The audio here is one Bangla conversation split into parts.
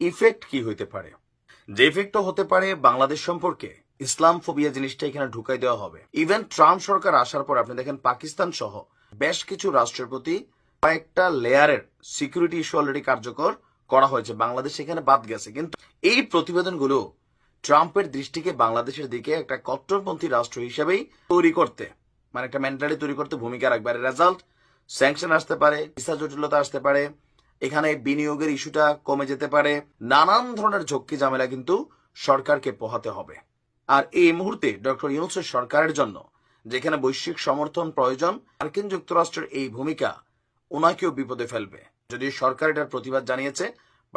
ইফেক্ট কি হইতে পারে? যে ইফেক্টও হতে পারে বাংলাদেশ সম্পর্কে ইসলাম ফোবিয়া জিনিসটা এখানে ঢুকাই দেওয়া হবে। ইভেন ট্রাম্প সরকার আসার পর, আপনি দেখেন পাকিস্তান সহ বেশ কিছু রাষ্ট্রের প্রতি কয়েকটা লেয়ারের সিকিউরিটি ইস্যু অলরেডি কার্যকর করা হয়েছে। বাংলাদেশ এখানে বাদ গেছে। কিন্তু এই প্রতিবেদনগুলো ট্রাম্পের দৃষ্টিকে বাংলাদেশের দিকে একটা কট্টরপন্থী রাষ্ট্র হিসেবেই তৈরি করতে মানে একটা মেন্টালি তৈরি করতে ভূমিকা রাখবে। রেজাল্ট স্যাংশন আসতে পারে ভিসা জটিলতা আসতে পারে এখানে বিনিয়োগের ইস্যুটা কমে যেতে পারে। নানান ধরনের ঝক্কি ঝামেলা কিন্তু সরকারকে পোহাতে হবে। আর এই মুহূর্তে ডক্টর ইউনুসের সরকারের জন্য যেখানে বৈশ্বিক সমর্থন প্রয়োজন, মার্কিন যুক্তরাষ্ট্রের এই ভূমিকা ওনাকেও বিপদে ফেলবে। যদিও সরকার এটার প্রতিবাদ জানিয়েছে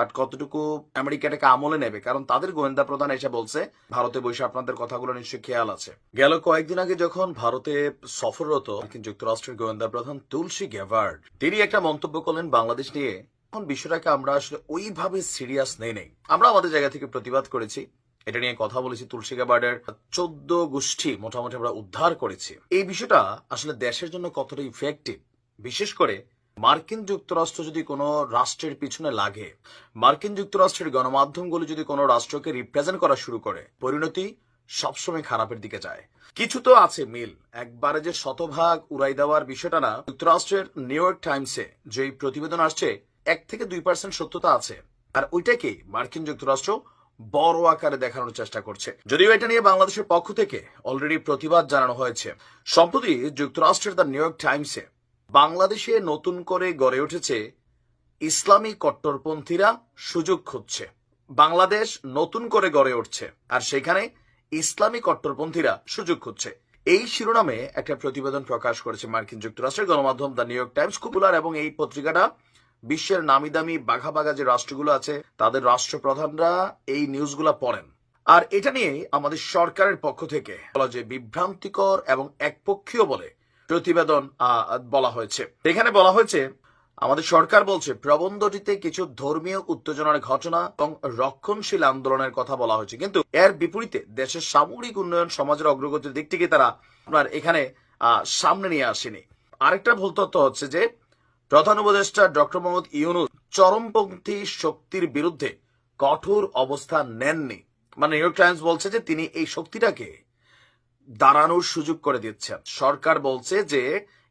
বাট কতটুকু আমেরিকা এটাকে আমলে নেবে? কারণ তাদের গোয়েন্দা প্রধান এসে বলছে, ভারতে বসে আপনাদের কথাগুলো নিশ্চয়ই খেয়াল আছে। গেল কয়েকদিন আগে যখন ভারতে সফররত যুক্তরাষ্ট্রের গোয়েন্দা প্রধান তুলসী গ্যাভার্ড তিনি একটা মন্তব্য করলেন বাংলাদেশ নিয়ে, এখন বিষয়টাকে আমরা আসলে ওইভাবে সিরিয়াস নেই নেই। আমরা আমাদের জায়গা থেকে প্রতিবাদ করেছি। এটা নিয়ে কথা বলেছি তুলসী গ্যাবার্ডের চোদ্দ গোষ্ঠী মোটামুটি আমরা উদ্ধার করেছি। এই বিষয়টা আসলে দেশের জন্য কতটা ইফেক্টিভ বিশেষ করে মার্কিন যুক্তরাষ্ট্র যদি কোনো রাষ্ট্রের পিছনে লাগে, মার্কিন যুক্তরাষ্ট্রের গণমাধ্যমগুলো যদি কোনো রাষ্ট্রকে রিপ্রেজেন্ট করা শুরু করে, পরিণতি সবসময় খারাপের দিকে যায়। কিছু তো আছে মিল। একবারে যে শতভাগ উড়াই দেওয়ার বিষয়টা না, যুক্তরাষ্ট্রের নিউ ইয়র্ক টাইমসে যে প্রতিবেদন আসছে, এক থেকে দুই পার্সেন্ট সত্যতা আছে। আর ওইটাকে মার্কিন যুক্তরাষ্ট্র বড় আকারে দেখানোর চেষ্টা করছে। যদিও এটা নিয়ে বাংলাদেশের পক্ষ থেকে অলরেডি প্রতিবাদ জানানো হয়েছে। সম্প্রতি যুক্তরাষ্ট্রের দ্য নিউ ইয়র্ক টাইমসে বাংলাদেশে নতুন করে গড়ে উঠেছে ইসলামী কট্টরপন্থীরা সুযোগ খুঁজছে। বাংলাদেশ নতুন করে গড়ে উঠছে আর সেখানে ইসলামী কট্টরপন্থীরা সুযোগ খুঁজছে। এই শিরোনামে একটা প্রতিবেদন প্রকাশ করেছে মার্কিন যুক্তরাষ্ট্রের গণমাধ্যম দ্য নিউ ইয়র্ক টাইমস। কুপুলার এবং এই পত্রিকাটা বিশ্বের নামি দামি বাঘা বাঘা যে রাষ্ট্রগুলো আছে, তাদের রাষ্ট্রপ্রধানরা এই নিউজগুলো পড়েন। আর এটা নিয়ে আমাদের সরকারের পক্ষ থেকে বলা যে বিভ্রান্তিকর এবং একপক্ষীয় বলে প্রতিবেদন বলা হয়েছে। এখানে বলা হয়েছে, আমাদের সরকার বলছে, প্রবন্ধটিতে কিছু ধর্মীয় উত্তেজনার ঘটনা এবং রক্ষণশীল আন্দোলনের কথা বলা হয়েছে। কিন্তু এর বিপরীতে দেশের সামগ্রিক উন্নয়ন, সমাজের অগ্রগতির দিক থেকে তারা আপনার এখানে সামনে নিয়ে আসেনি। আরেকটা ভুল তথ্য হচ্ছে যে, প্রধান উপদেষ্টা ডক্টর মোহাম্মদ ইউনুস চরমপন্থী শক্তির বিরুদ্ধে কঠোর অবস্থান নেননি। মানে নিউ ইয়র্ক টাইমস বলছে যে, তিনি এই শক্তিটাকে দাঁড়ানোর সুযোগ করে দিচ্ছেন। সরকার বলছে যে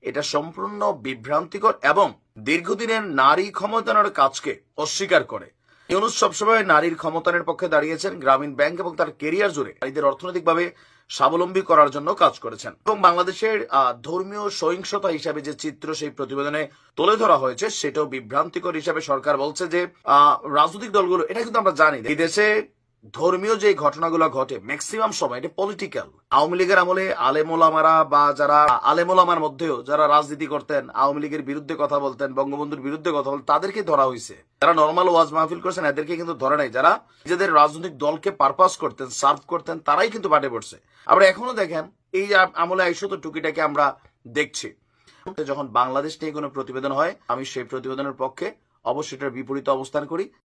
এটা সম্পূর্ণ বিভ্রান্তিকর এবং দীর্ঘদিনের নারী ক্ষমতায়নের কাজকে অস্বীকার করে। ইউনুস সবসময় নারীর ক্ষমতায়নের পক্ষে দাঁড়িয়েছেন গ্রামীণ ব্যাংক এবং তার কেরিয়ার জুড়ে নারীদের অর্থনৈতিকভাবে স্বাবলম্বী করার জন্য কাজ করেছেন। এবং বাংলাদেশের ধর্মীয় সহিংসতা হিসাবে যে চিত্র সেই প্রতিবেদনে তুলে ধরা হয়েছে, সেটাও বিভ্রান্তিকর হিসাবে সরকার বলছে যে রাজনৈতিক দলগুলো, এটা কিন্তু আমরা জানি, এই দেশে ধর্মীয় যে ঘটনাগুলো ঘটে ম্যাক্সিমাম সময় এটা পলিটিক্যাল আওয়ামী লীগের আমলে আলেমোলামারা বা যারা আলেমোলামার মধ্যেও যারা রাজনীতি করতেন, আওয়ামী লীগের বিরুদ্ধে কথা বলতেন, বঙ্গবন্ধুর বিরুদ্ধে কথা বলতেন, তাদেরকে ধরা হয়েছে যারা নর্মাল ওয়াজ মাহফিল করছেন, এদেরকে কিন্তু ধরে নাই। যারা নিজেদের রাজনৈতিক দলকে পারপাস করতেন সার্ভ করতেন, তারাই কিন্তু পাটে পড়ছে। আবার এখনও দেখেন, এই আমলে আইসো তো টুকিটাকে আমরা দেখছি। যখন বাংলাদেশ নিয়ে কোনো প্রতিবেদন হয়, আমি সেই প্রতিবেদনের পক্ষে অবশ্যই এটার বিপরীত অবস্থান করি।